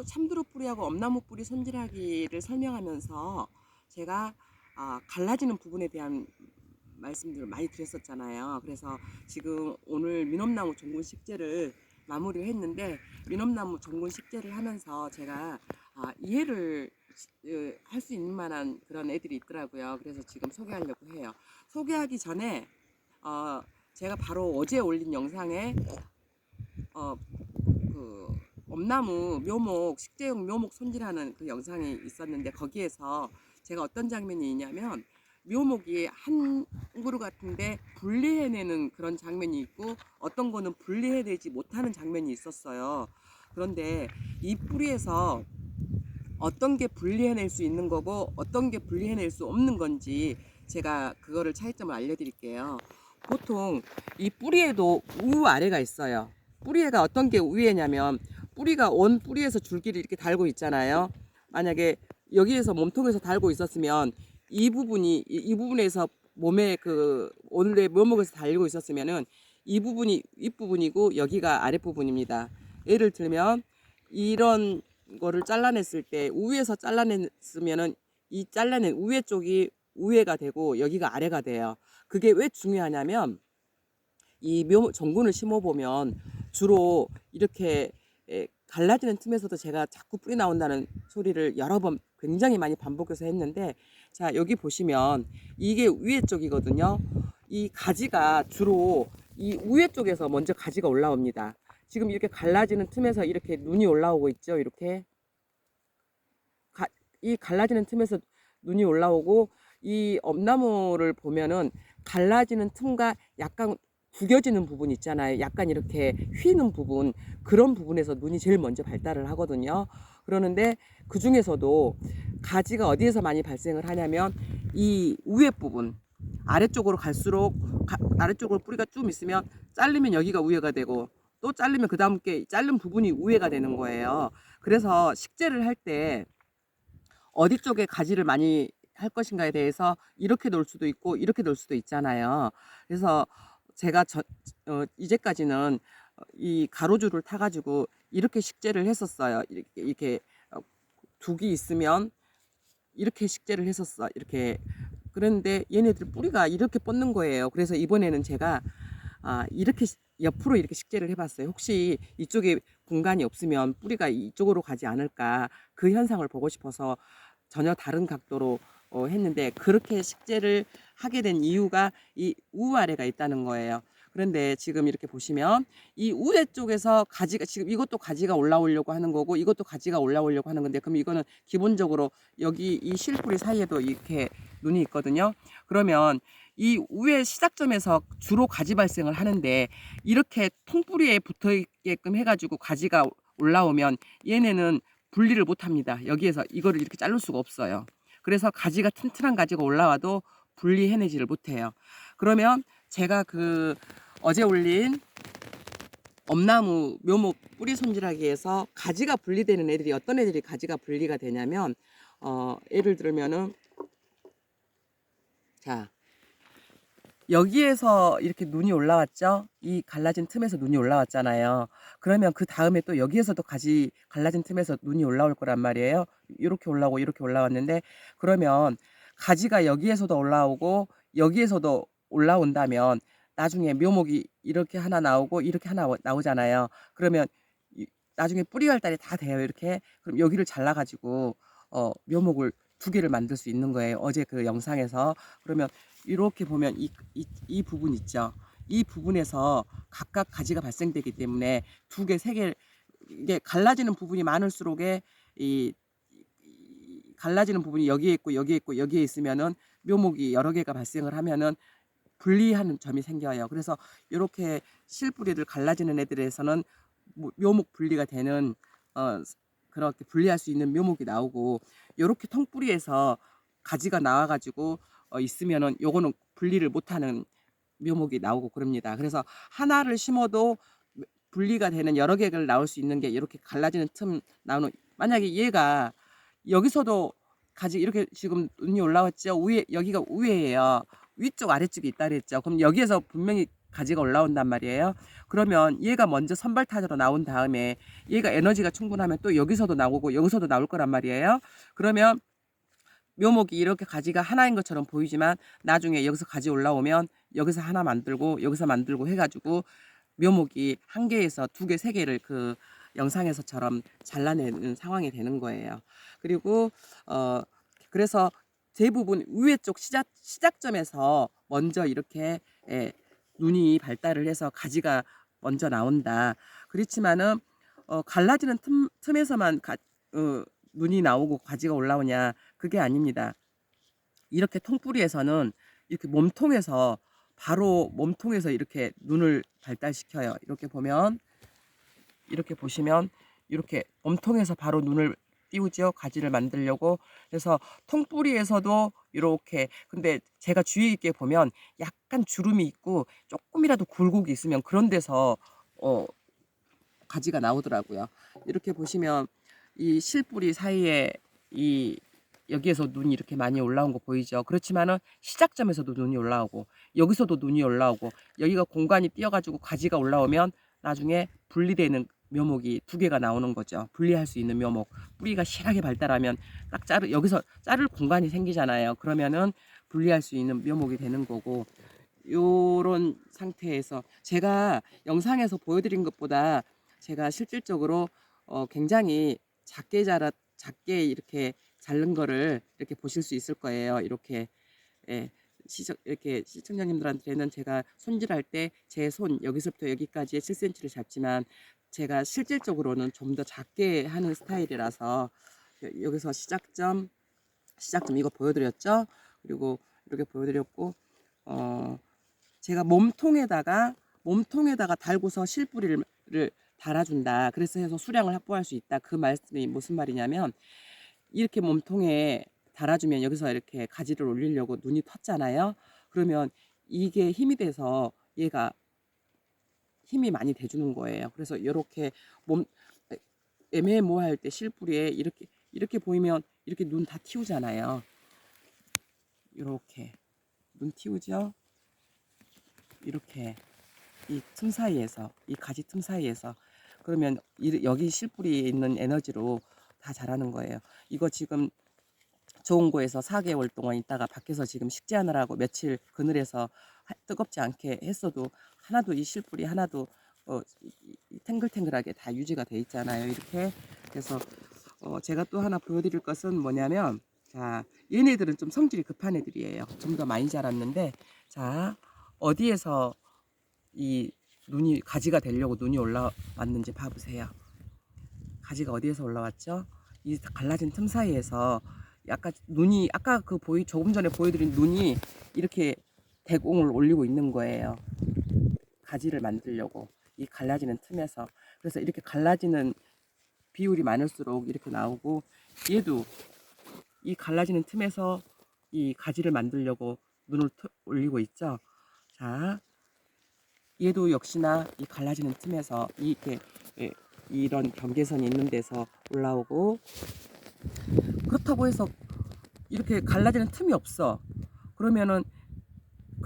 참두, 참두루 뿌리하고 엄나무 뿌리 손질하기를 설명하면서 제가 아, 갈라지는 부분에 대한 말씀들을 많이 드렸었잖아요. 그래서 지금 오늘 민엄나무 종군 식재를 마무리를 했는데 민엄나무 종군 식재를 하면서 제가 아, 이해를 할 수 있는 만한 그런 애들이 있더라고요. 그래서 지금 소개하려고 해요. 소개하기 전에 어, 제가 바로 어제 올린 영상에 어, 그 엄나무 묘목 식재용 묘목 손질하는 그 영상이 있었는데 거기에서 제가 어떤 장면이 있냐면 묘목이 한 그루 같은데 분리해내는 그런 장면이 있고 어떤 거는 분리해내지 못하는 장면이 있었어요. 그런데 이 뿌리에서 어떤 게 분리해낼 수 있는 거고 어떤 게 분리해낼 수 없는 건지 제가 그거를 차이점을 알려드릴게요. 보통 이 뿌리에도 우 아래가 있어요. 뿌리에가 어떤 게 우에냐면 뿌리가 원 뿌리에서 줄기를 이렇게 달고 있잖아요. 만약에 여기에서 몸통에서 달고 있었으면 이 부분이 이, 이 부분에서 몸에 그 원래 묘목에서 달고 있었으면은 이 부분이 윗부분이고 여기가 아랫부분입니다. 예를 들면 이런 거를 잘라냈을 때 우에서 잘라냈으면은 이 잘라낸 우에 쪽이 우에가 되고 여기가 아래가 돼요. 그게 왜 중요하냐면 이묘 정군을 심어 보면 주로 이렇게 에, 갈라지는 틈에서도 제가 자꾸 뿌리 나온다는 소리를 여러 번 굉장히 많이 반복해서 했는데 자 여기 보시면 이게 위에 쪽이거든요. 이 가지가 주로 이 위에 쪽에서 먼저 가지가 올라옵니다. 지금 이렇게 갈라지는 틈에서 이렇게 눈이 올라오고 있죠. 이렇게 가, 이 갈라지는 틈에서 눈이 올라오고 이 엄나무를 보면은 갈라지는 틈과 약간 구겨지는 부분 있잖아요. 약간 이렇게 휘는 부분 그런 부분에서 눈이 제일 먼저 발달을 하거든요. 그러는데 그 중에서도 가지가 어디에서 많이 발생을 하냐면 이 위에 부분 아래쪽으로 갈수록 가, 아래쪽으로 뿌리가 좀 있으면 잘리면 여기가 우회가 되고 또 잘리면 그 다음 게 자른 부분이 우회가 되는 거예요. 그래서 식재를 할 때 어디 쪽에 가지를 많이 할 것인가에 대해서 이렇게 놓을 수도 있고 이렇게 놓을 수도 있잖아요. 그래서 제가 저, 어, 이제까지는 이 가로줄을 타가지고 이렇게 식재를 했었어요. 이렇게, 이렇게 어, 두기 있으면 이렇게 식재를 했었어. 이렇게 그런데 얘네들 뿌리가 이렇게 뻗는 거예요. 그래서 이번에는 제가 아, 이렇게 시- 옆으로 이렇게 식재를 해봤어요. 혹시 이쪽에 공간이 없으면 뿌리가 이쪽으로 가지 않을까 그 현상을 보고 싶어서 전혀 다른 각도로 어, 했는데 그렇게 식재를 하게 된 이유가 이 우아래가 있다는 거예요. 그런데 지금 이렇게 보시면 이 우에 쪽에서 가지가 지금 이것도 가지가 올라오려고 하는 거고 이것도 가지가 올라오려고 하는 건데 그럼 이거는 기본적으로 여기 이 실뿌리 사이에도 이렇게 눈이 있거든요. 그러면 이 우의 시작점에서 주로 가지 발생을 하는데 이렇게 통뿌리에 붙어 있게끔 해가지고 가지가 올라오면 얘네는 분리를 못 합니다. 여기에서 이거를 이렇게 자를 수가 없어요. 그래서 가지가 튼튼한 가지가 올라와도 분리해내지를 못해요. 그러면 제가 그 어제 올린 엄나무 묘목 뿌리 손질하기에서 가지가 분리되는 애들이 어떤 애들이 가지가 분리가 되냐면 어 예를 들면은 자 여기에서 이렇게 눈이 올라왔죠? 이 갈라진 틈에서 눈이 올라왔잖아요. 그러면 그 다음에 또 여기에서도 가지 갈라진 틈에서 눈이 올라올 거란 말이에요 이렇게 올라오고 이렇게 올라왔는데 그러면 가지가 여기에서도 올라오고 여기에서도 올라온다면 나중에 묘목이 이렇게 하나 나오고 이렇게 하나 나오잖아요. 그러면 이- 나중에 뿌리 발달이 다 돼요. 이렇게 그럼 여기를 잘라 가지고 어 묘목을 두 개를 만들 수 있는 거예요. 어제 그 영상에서 그러면 이렇게 보면 이, 이, 이 부분 있죠. 이 부분에서 각각 가지가 발생되기 때문에 두 개, 세 개, 이게 갈라지는 부분이 많을수록에 이, 이 갈라지는 부분이 여기에 있고 여기에 있고 여기에 있으면은 묘목이 여러 개가 발생을 하면은 분리하는 점이 생겨요. 그래서 이렇게 실뿌리를 갈라지는 애들에서는 모- 묘목 분리가 되는 어 그렇게 분리할 수 있는 묘목이 나오고 이렇게 통뿌리에서 가지가 나와가지고 어, 있으면은 요거는 분리를 못하는 묘목이 나오고 그럽니다. 그래서 하나를 심어도 분리가 되는 여러 개를 나올 수 있는 게 이렇게 갈라지는 틈 나오는 만약에 얘가 여기서도 가지 이렇게 지금 눈이 올라왔죠. 위에 여기가 위에예요. 위쪽 아래쪽이 있다 그랬죠. 그럼 여기에서 분명히 가지가 올라온단 말이에요. 그러면 얘가 먼저 선발타자로 나온 다음에 얘가 에너지가 충분하면 또 여기서도 나오고 여기서도 나올 거란 말이에요. 그러면 묘목이 이렇게 가지가 하나인 것처럼 보이지만 나중에 여기서 가지 올라오면 여기서 하나 만들고 여기서 만들고 해가지고 묘목이 한 개에서 두 개, 세 개를 그 영상에서처럼 잘라내는 상황이 되는 거예요. 그리고 어 그래서 대부분 위에 쪽 시작 시작점에서 먼저 이렇게 예, 눈이 발달을 해서 가지가 먼저 나온다. 그렇지만은 어, 갈라지는 틈, 틈에서만 가, 어, 눈이 나오고 가지가 올라오냐 그게 아닙니다. 이렇게 통뿌리에서는 이렇게 몸통에서 바로 몸통에서 이렇게 눈을 발달시켜요. 이렇게 보면 이렇게 보시면 이렇게 몸통에서 바로 눈을 띄우죠. 가지를 만들려고. 그래서 통뿌리에서도 이렇게 근데 제가 주의 있게 보면 약간 주름이 있고 조금이라도 굴곡이 있으면 그런 데서 어 가지가 나오더라고요. 이렇게 보시면 이 실뿌리 사이에 이 여기에서 눈이 이렇게 많이 올라온 거 보이죠? 그렇지만은 시작점에서도 눈이 올라오고 여기서도 눈이 올라오고 여기가 공간이 띄어가지고 가지가 올라오면 나중에 분리되는 묘목이 두 개가 나오는 거죠. 분리할 수 있는 묘목. 뿌리가 실하게 발달하면 딱 자르 여기서 자를 공간이 생기잖아요. 그러면은 분리할 수 있는 묘목이 되는 거고 요런 상태에서 제가 영상에서 보여드린 것보다 제가 실질적으로 어 굉장히 작게 자라 작게 이렇게 자른 거를 이렇게 보실 수 있을 거예요. 이렇게 예, 시청 이렇게 시청자님들한테는 제가 손질할 때 제 손 여기서부터 여기까지의 7cm를 잡지만 제가 실질적으로는 좀 더 작게 하는 스타일이라서 여- 여기서 시작점 시작점 이거 보여드렸죠. 그리고 이렇게 보여드렸고 어 제가 몸통에다가 몸통에다가 달고서 실뿌리를 를 달아준다. 그래서 해서 수량을 확보할 수 있다. 그 말씀이 무슨 말이냐면 이렇게 몸통에 달아주면 여기서 이렇게 가지를 올리려고 눈이 텄잖아요. 그러면 이게 힘이 돼서 얘가 힘이 많이 돼주는 거예요. 그래서 이렇게 몸 애매모호할 때 실뿌리에 이렇게 이렇게 보이면 이렇게 눈다 틔우잖아요. 이렇게 눈 틔우죠. 이렇게 이 틈 사이에서 이 가지 틈 사이에서 그러면 이- 여기 실뿌리에 있는 에너지로 다 자라는 거예요. 이거 지금 좋은 거에서 4개월 동안 있다가 밖에서 지금 식재하느라고 며칠 그늘에서 하- 뜨겁지 않게 했어도 하나도 이 실뿌리 하나도 어, 탱글탱글하게 다 유지가 돼 있잖아요. 이렇게 그래서 어, 제가 또 하나 보여드릴 것은 뭐냐면 자 얘네들은 좀 성질이 급한 애들이에요. 좀 더 많이 자랐는데 자 어디에서 이 눈이 가지가 되려고 눈이 올라왔는지 봐보세요. 가지가 어디에서 올라왔죠? 이 갈라진 틈 사이에서 약간 눈이 아까 그 보이 조금 전에 보여드린 눈이 이렇게 대공을 올리고 있는 거예요. 가지를 만들려고 이 갈라지는 틈에서 그래서 이렇게 갈라지는 비율이 많을수록 이렇게 나오고 얘도 이 갈라지는 틈에서 이 가지를 만들려고 눈을 트- 올리고 있죠. 자, 얘도 역시나 이 갈라지는 틈에서 이렇게 예, 이런 경계선이 있는 데서 올라오고 그렇다고 해서 이렇게 갈라지는 틈이 없어. 그러면은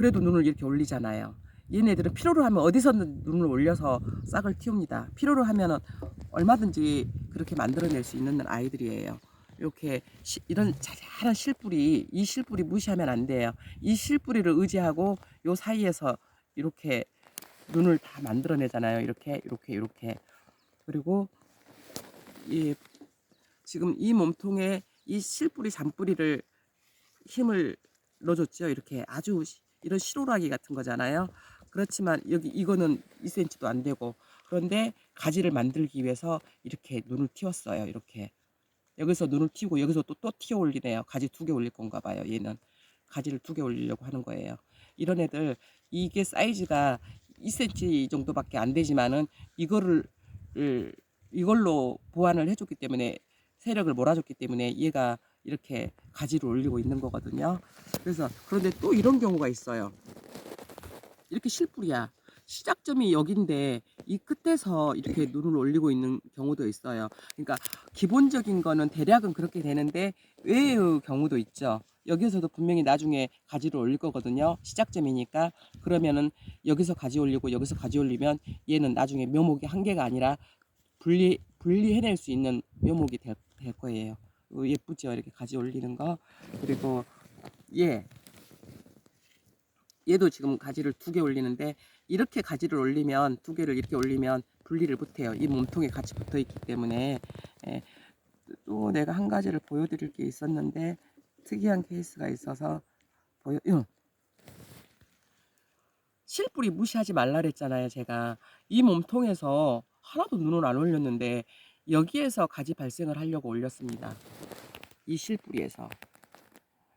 그래도 눈을 이렇게 올리잖아요. 얘네들은 필요로 하면 어디서든 눈을 올려서 싹을 틔웁니다. 필요로 하면은 얼마든지 그렇게 만들어낼 수 있는 아이들이에요. 이렇게 시- 이런 자잘한 실뿌리, 이 실뿌리 무시하면 안 돼요. 이 실뿌리를 의지하고 요 사이에서 이렇게 눈을 다 만들어내잖아요. 이렇게, 이렇게, 이렇게. 그리고 이 지금 이 몸통에 이 실뿌리 잔뿌리를 힘을 넣어줬죠. 이렇게 아주 시- 이런 시로라기 같은 거잖아요. 그렇지만 여기 이거는 2cm도 안 되고 그런데 가지를 만들기 위해서 이렇게 눈을 틔웠어요. 이렇게 여기서 눈을 틔우고 여기서 또또 틔워 올리네요. 가지 두 개 올릴 건가 봐요. 얘는 가지를 두 개 올리려고 하는 거예요. 이런 애들 이게 사이즈가 2cm 정도밖에 안 되지만은 이거를 을- 이걸로 보완을 해줬기 때문에 세력을 몰아줬기 때문에 얘가 이렇게 가지를 올리고 있는 거거든요. 그래서 그런데 또 이런 경우가 있어요. 이렇게 실뿌리야. 시작점이 여긴데 이 끝에서 이렇게 눈을 올리고 있는 경우도 있어요. 그러니까 기본적인 거는 대략은 그렇게 되는데 외의 경우도 있죠. 여기서도 분명히 나중에 가지를 올릴 거거든요. 시작점이니까 그러면은 여기서 가지 올리고 여기서 가지 올리면 얘는 나중에 묘목이 한 개가 아니라 분리 분리해낼 수 있는 묘목이 될, 될 거예요. 어, 예쁘죠? 이렇게 가지 올리는 거 그리고 얘 얘도 지금 가지를 두 개 올리는데 이렇게 가지를 올리면 두 개를 이렇게 올리면 분리를 못해요. 이 몸통에 같이 붙어 있기 때문에 예, 또 내가 한 가지를 보여드릴 게 있었는데 특이한 케이스가 있어서 보여. 요 실뿌리 무시하지 말라 그랬잖아요. 제가 이 몸통에서 하나도 눈을 안 올렸는데 여기에서 가지 발생을 하려고 올렸습니다. 이 실뿌리에서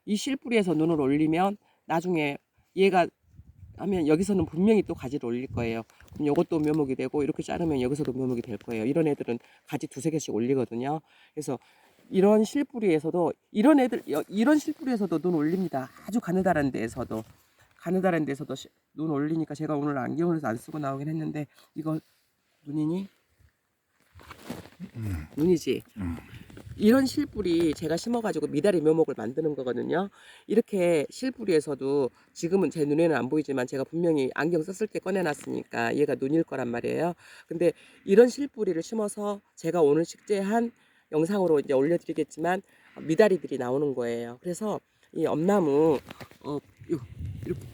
이 실뿌리에서 눈을 올리면 나중에 얘가 하면 여기서는 분명히 또 가지를 올릴 거예요. 그럼 요것도 묘목이 되고 이렇게 자르면 여기서도 묘목이 될 거예요. 이런 애들은 가지 두세 개씩 올리거든요. 그래서 이런 실뿌리에서도 이런 애들 여- 이런 실뿌리에서도 눈 올립니다. 아주 가느다란 데에서도 가느다란 데서도 시- 눈 올리니까 제가 오늘 안경을 안 쓰고 나오긴 했는데 이거 눈이니? 눈이지. 이런 실뿌리 제가 심어가지고 미다리 묘목을 만드는 거거든요. 이렇게 실뿌리에서도 지금은 제 눈에는 안 보이지만 제가 분명히 안경 썼을 때 꺼내놨으니까 얘가 눈일 거란 말이에요. 근데 이런 실뿌리를 심어서 제가 오늘 식재한 영상으로 이제 올려드리겠지만 미다리들이 나오는 거예요. 그래서 이 엄나무 어 요, 이렇게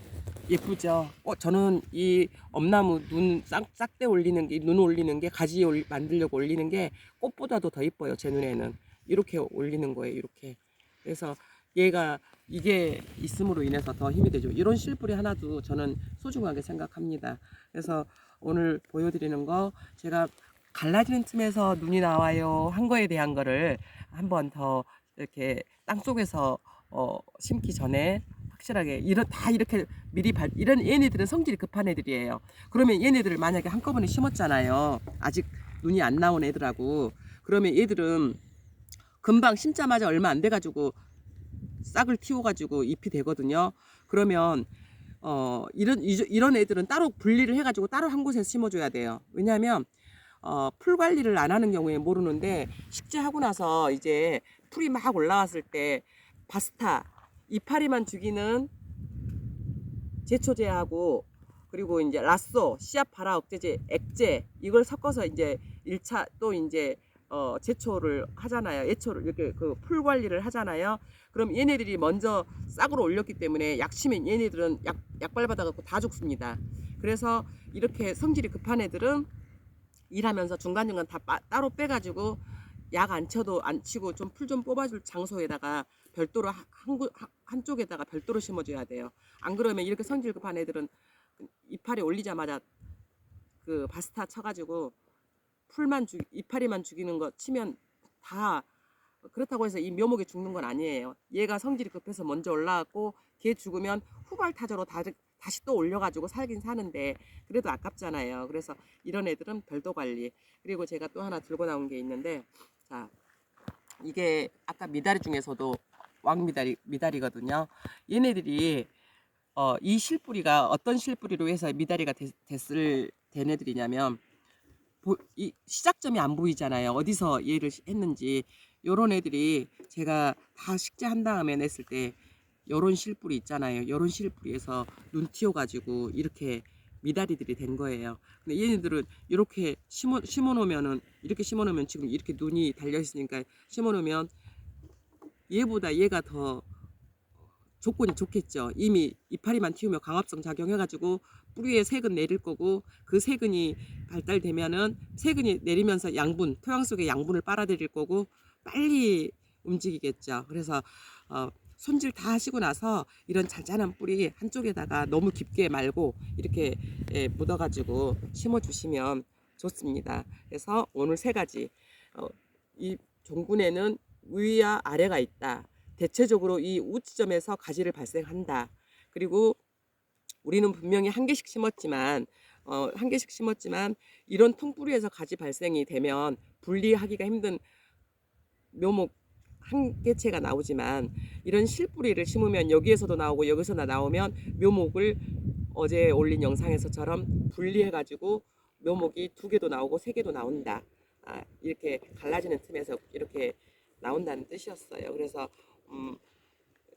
예쁘죠. 어 저는 이 엄나무 눈 싹싹 떼 올리는 게 눈 올리는 게 가지 올, 만들려고 올리는 게 꽃보다도 더 이뻐요. 제 눈에는 이렇게 올리는 거예요. 이렇게 그래서 얘가 이게 있음으로 인해서 더 힘이 되죠. 이런 실뿌리 하나도 저는 소중하게 생각합니다. 그래서 오늘 보여드리는 거 제가 갈라지는 틈에서 눈이 나와요 한 거에 대한 거를 한번 더 이렇게 땅 속에서 어, 심기 전에 확실하게 이런 다 이렇게 미리 발 이런 얘네들은 성질이 급한 애들이에요. 그러면 얘네들을 만약에 한꺼번에 심었잖아요. 아직 눈이 안 나온 애들하고 그러면 얘들은 금방 심자마자 얼마 안 돼가지고 싹을 틔워가지고 잎이 되거든요. 그러면 어 이런 이- 이런 애들은 따로 분리를 해가지고 따로 한 곳에 심어줘야 돼요. 왜냐하면 어, 풀 관리를 안 하는 경우에 모르는데 식재하고 나서 이제 풀이 막 올라왔을 때 바스타 이파리만 죽이는 제초제하고 그리고 이제 라쏘 씨앗 발화 억제제 액제 이걸 섞어서 이제 1차 또 이제 어 제초를 하잖아요. 예초를 이렇게 그 풀 관리를 하잖아요. 그럼 얘네들이 먼저 싹으로 올렸기 때문에 약치면 얘네들은 약 약발 받아 갖고 다 죽습니다. 그래서 이렇게 성질이 급한 애들은 일하면서 중간중간 다 빠- 따로 빼가지고 약 안 쳐도 안 치고 좀 풀 좀 뽑아줄 장소에다가 별도로 한, 한, 한쪽에다가 별도로 심어줘야 돼요. 안 그러면 이렇게 성질 급한 애들은 이파리 올리자마자 그 바스타 쳐가지고 풀만 죽 이파리만 죽이는 거 치면 다 그렇다고 해서 이 묘목이 죽는 건 아니에요. 얘가 성질이 급해서 먼저 올라왔고 걔 죽으면 후발타자로 다, 다시 또 올려가지고 살긴 사는데 그래도 아깝잖아요. 그래서 이런 애들은 별도 관리. 그리고 제가 또 하나 들고 나온 게 있는데 자 이게 아까 미다리 중에서도 왕 미다리 미다리거든요. 얘네들이 어, 이 실뿌리가 어떤 실뿌리로 해서 미다리가 됐, 됐을 된 애들이냐면 보, 이 시작점이 안 보이잖아요. 어디서 얘를 시- 했는지 요런 애들이 제가 다 식재한 다음에 냈을 때 요런 실뿌리 있잖아요. 요런 실뿌리에서 눈 튀어가지고 이렇게 미다리들이 된 거예요. 근데 얘네들은 이렇게 심어 심어 놓으면은 이렇게 심어 놓으면 지금 이렇게 눈이 달려 있으니까 심어 놓으면 얘보다 얘가 더 조건이 좋겠죠. 이미 이파리만 튀우면 광합성 작용해가지고 뿌리에 세근 내릴 거고 그 세근이 발달되면은 세근이 내리면서 양분 토양 속의 양분을 빨아들일 거고 빨리 움직이겠죠. 그래서 어, 손질 다 하시고 나서 이런 잔잔한 뿌리 한쪽에다가 너무 깊게 말고 이렇게 예, 묻어가지고 심어주시면 좋습니다. 그래서 오늘 세 가지 어, 이 종군에는 위와 아래가 있다. 대체적으로 이 우지점에서 가지를 발생한다. 그리고 우리는 분명히 한 개씩 심었지만 어, 한 개씩 심었지만 이런 통뿌리에서 가지 발생이 되면 분리하기가 힘든 묘목 한 개체가 나오지만 이런 실뿌리를 심으면 여기에서도 나오고 여기서도 나오면 묘목을 어제 올린 영상에서처럼 분리해 가지고 묘목이 두 개도 나오고 세 개도 나온다. 아, 이렇게 갈라지는 틈에서 이렇게 나온다는 뜻이었어요. 그래서 음,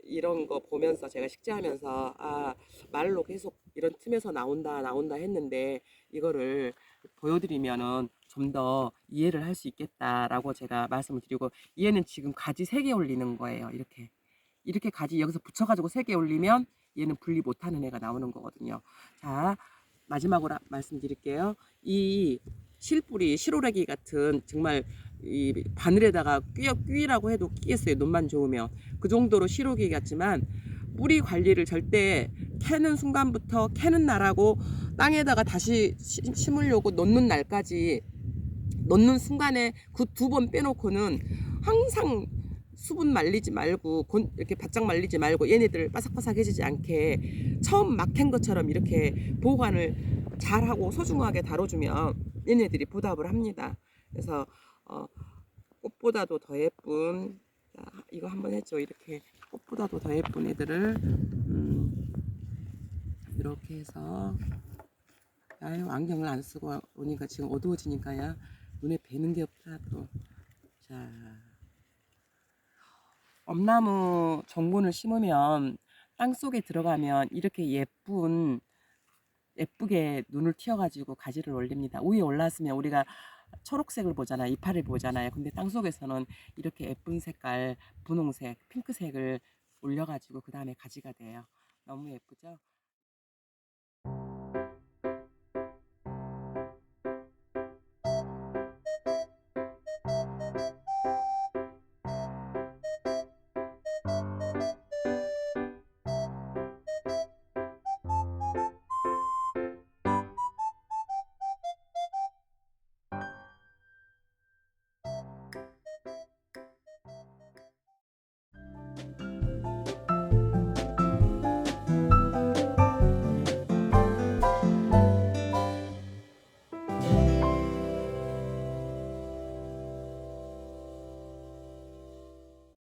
이런 거 보면서 제가 식재하면서 아 말로 계속 이런 틈에서 나온다 나온다 했는데 이거를 보여드리면은 좀 더 이해를 할 수 있겠다라고 제가 말씀을 드리고 얘는 지금 가지 세 개 올리는 거예요 이렇게. 이렇게 가지 여기서 붙여가지고 세 개 올리면 얘는 분리 못하는 애가 나오는 거거든요. 자 마지막으로 아- 말씀드릴게요. 이 실뿌리 실오래기 같은 정말 이 바늘에다가 끼, 끼라고 해도 끼겠어요 눈만 좋으면. 그 정도로 실오기 같지만 뿌리 관리를 절대 캐는 순간부터 캐는 날하고 땅에다가 다시 시- 심으려고 놓는 날까지 놓는 순간에 그 두 번 빼놓고는 항상 수분 말리지 말고 곤- 이렇게 바짝 말리지 말고 얘네들 바삭바삭해지지 않게 처음 막 캔 것처럼 이렇게 보관을 잘하고 소중하게 다뤄주면 얘네들이 보답을 합니다. 그래서 어, 꽃보다도 더 예쁜 자, 이거 한번 했죠. 이렇게 꽃보다도 더 예쁜 애들을 음, 이렇게 해서 아유 안경을 안 쓰고 오니까 지금 어두워지니까요 눈에 뵈는 게 없다 또. 자 엄나무 정분을 심으면 땅 속에 들어가면 이렇게 예쁜 예쁘게 눈을 튀어가지고 가지를 올립니다. 위에 올랐으면 우리가 초록색을 보잖아요. 이파를 보잖아요. 근데 땅 속에서는 이렇게 예쁜 색깔, 분홍색, 핑크색을 올려가지고 그 다음에 가지가 돼요. 너무 예쁘죠?